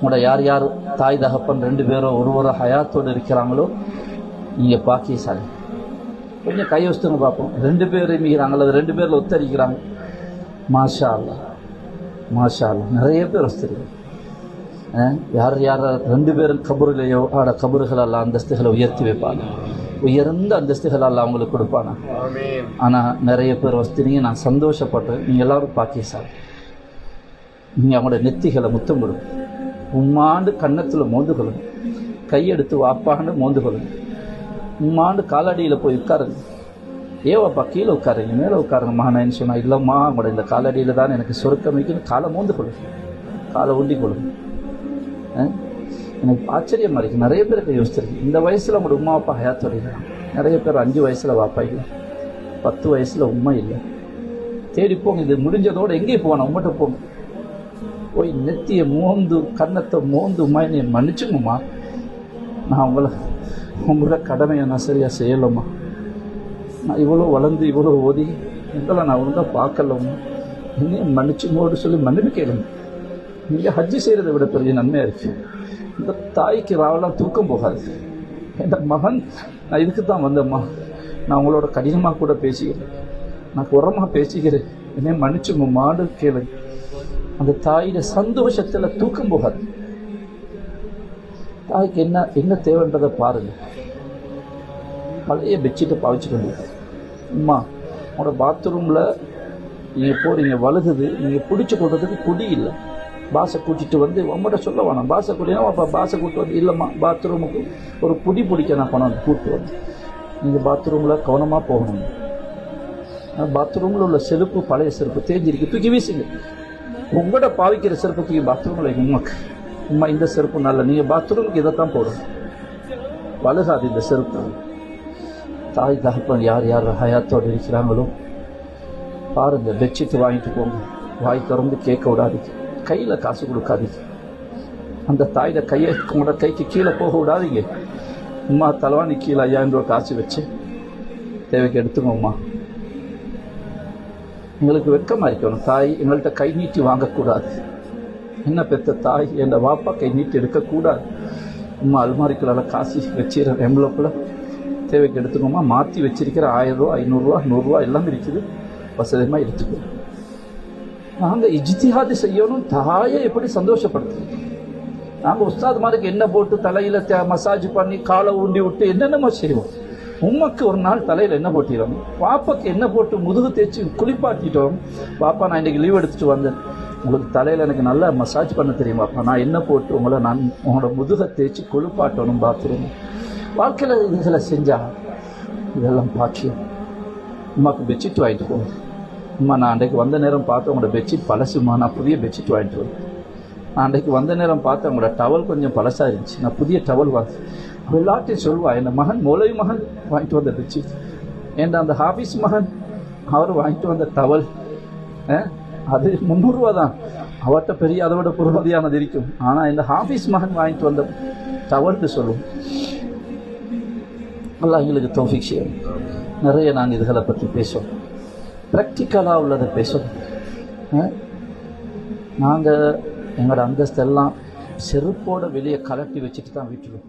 உங்களோட யார் யார் தாய் தகப்பன் ரெண்டு பேரும் ஒரு ஒரு ஹயாத்தோடு இருக்கிறாங்களோ நீங்கள் பாக்கியசாலி கொஞ்சம் கை வச்சுங்க பார்ப்போம் ரெண்டு பேர் மீறாங்க அல்லது ரெண்டு பேரில் ஒத்தரிக்கிறாங்க மாஷா அல்லா மாஷா அல்லா நிறைய பேர் வஸ்திருக்கு யார் யார் ரெண்டு பேரும் கபூரிலேயோ ஆட கபூர்கள் அல்ல அந்தஸ்துகளை உயர்த்தி வைப்பாங்க. உயர்ந்த அந்தஸ்துகள் அல்ல அவங்களுக்கு கொடுப்பானா ஆனால் நிறைய பேர் வஸ்தினீங்க நான் சந்தோஷப்பட்டேன். நீங்கள் எல்லாரும் பாக்கியசாலி நீங்கள் அவங்களோட நெத்திகளை முத்தம் கொடுங்க. உம்மாண்டு கன்னத்தில் மோந்து கொள்ளுங்க. கையெடுத்து வாப்பாண்டு மோந்து கொள்ளுங்க. உம்மாண்டு காலடியில் போய் உட்காருங்க. ஏவாப்பா கீழே உட்காருங்க மேலே உட்காருங்க மகனேன்னு சொன்னால் இல்லைம்மா உங்களோட இந்த காலடியில் தான் எனக்கு சொருக்கம் வைக்கணும் காலை மோந்து கொள்ளுங்க. காலை ஊண்டி கொள்ளுங்க. எனக்கு ஆச்சரியமாக இருக்குது நிறைய பேருக்கு யோசிச்சிருக்கு இந்த வயசில் உங்களோட உமா அப்பா ஹயாத்தோட இருக்காங்க நிறைய பேர் அஞ்சு வயசில் வாப்பா இல்லை. பத்து வயசில் உண்மை இல்லை. தேடி போங்க இது முடிஞ்சதோடு எங்கேயும் போகணும் உங்கள்கிட்ட போங்க. போய் நெத்தியை மோந்து கன்னத்தை மோந்து உமா என்னை மன்னிச்சுங்கம்மா. நான் உங்களை உங்களோட கடமையை நான் சரியாக செய்யலம்மா. நான் இவ்வளோ வளர்ந்து இவ்வளோ ஓதி உங்களை நான் ஒழுங்காக பார்க்கலம்மா. என்னையும் மன்னிச்சுங்கோடு சொல்லி மன்னிப்பு கேளுங்க. நீங்கள் ஹஜ்ஜி செய்கிறத விட பெரிய நன்மையாக இருக்கு. இந்த தாய்க்கு ராவெல்லாம் தூக்கம் போகாது. என் மகன் நான் இதுக்கு தான் வந்தேம்மா. நான் உங்களோட கடினமாக கூட பேசிக்கிறேன். நான் உரமாக பேசிக்கிறேன். என்னை மன்னிச்சுங்க மாடு கேளு அந்த தாயோட சந்தோஷத்தில் தூக்கம் போகாது. தாய்க்கு என்ன என்ன தேவைன்றதை பாருங்க. பழைய பெட்ஷீட்டை பாவிச்சுக்க அம்மா உங்களோட பாத்ரூமில் நீங்கள் போகிறீங்க வழுகுது நீங்கள் பிடிச்சி கொள்றதுக்கு குடி இல்லை. பாசை கூட்டிட்டு வந்து உங்கள்கிட்ட சொல்ல வேணாம். பாசை கூட்டினா அப்போ பாசை கூட்டு வந்து இல்லைம்மா பாத்ரூமுக்கு ஒரு குடி பிடிக்க நான் பணம் கூப்பிட்டு வந்து. நீங்கள் பாத்ரூமில் கவனமாக போகணும். பாத்ரூமில் உள்ள செருப்பு பழைய செருப்பு தேஞ்சிருக்கு தூக்கி வீசுங்க. உங்களோட பாவிக்கிற செருப்புக்கு தூக்கி பாத்ரூமில் உண்மை உமா இந்த செருப்பு நல்ல நீங்கள் பாத்ரூமுக்கு இதைத்தான் போடணும். வழுகாது இந்த செருப்பு. தாய் தகப்பன் யார் யார் ஹயாத்தோடு இருக்கிறாங்களோ பாருங்க பெட்ஷீட் வாங்கிட்டு போங்க. வாய் திறந்து கேட்க விடாதீங்க. கையில் காசு கொடுக்காதீங்க. அந்த தாயோட கையை உங்களோட கைக்கு கீழே போக விடாதீங்க. உமா தலைவாணி கீழே ஐயாயிரம் ரூபா காசு வச்சு தேவைக்கு எடுத்துங்க உமா எங்களுக்கு வெட்கமாக இருக்கணும் தாய் எங்கள்கிட்ட கை நீட்டி வாங்கக்கூடாது. என்ன பெத்த தாய்? என் வாப்பா கை நீட்டி எடுக்கக்கூடாது. உமா அல்மாரிக்குள்ளால காசு வச்சிருக்கிற எம்பளப்பில் தேவைக்கு எடுத்துக்கோமா? மாற்றி வச்சிருக்கிற ஆயிரம் ஐநூறுரூவா நூறுரூவா எல்லாம் இருக்குது. வசதியமாக எடுத்துக்கோ. நாங்கள் இஜ்திஹாது செய்யணும். தாயை எப்படி சந்தோஷப்படுத்துறது? நாங்கள் உஸ்தாத்மாருக்கு என்ன போட்டு தலையில் மசாஜ் பண்ணி காலை ஊண்டி விட்டு என்னென்னமோ செய்வோம். உம்மக்கு ஒரு நாள் தலையில் என்ன போட்டிடும் பாப்பாக்கு என்ன போட்டு முதுகு தேய்ச்சி குளிப்பாட்டிட்டோம்? பாப்பா நான் இன்னைக்கு லீவ் எடுத்துட்டு வந்தேன். உங்களுக்கு தலையில் எனக்கு நல்லா மசாஜ் பண்ண தெரியும் பாப்பா. நான் என்ன போட்டு உங்களை நான் உங்களோட முதுகை தேய்ச்சி குளிப்பாட்டணும் பாத்ரூம். வாழ்க்கையில் இதுகளை செஞ்சா இதெல்லாம் பாக்கியம். உமாக்கு பெட்ஷீட் வாங்கிட்டு போங்க அம்மா நான் அன்றைக்கு வந்த நேரம் பார்த்து உங்களோட பெட்ஷீட் பழசுமா நான் புதிய பெட்ஷீட் வாங்கிட்டு வருவேன் நான் அன்றைக்கு வந்த நேரம் பார்த்து உங்களோட டவல் கொஞ்சம் பழசாக இருந்துச்சு. நான் புதிய டவல் வாங்க எல்லாத்தையும் சொல்வா என் மகன் மௌலவி மகன் வாங்கிட்டு வந்த பெட்ஷீட். ஏன்டா அந்த ஹாஃபீஸ் மகன்? அவர் வாங்கிட்டு வந்த டவல் அது முந்நூறுரூவா தான். அவர்கிட்ட பெரிய அதை விட பொருமதியானது இருக்கும். ஆனால் இந்த ஹாஃபீஸ் மகன் வாங்கிட்டு வந்த டவல்ட்டு சொல்லுவோம். நல்லா எங்களுக்கு தௌஃபிக் செய்யும். நிறைய நாங்கள் இதுகளை பற்றி பேசுவோம். ப்ராக்டிக்கலாக உள்ளதை பேசுவோம். நாங்கள் எங்களோட அந்தஸ்தெல்லாம் செருப்போட வெளியே கலட்டி வச்சுட்டு தான் விட்டுருவோம்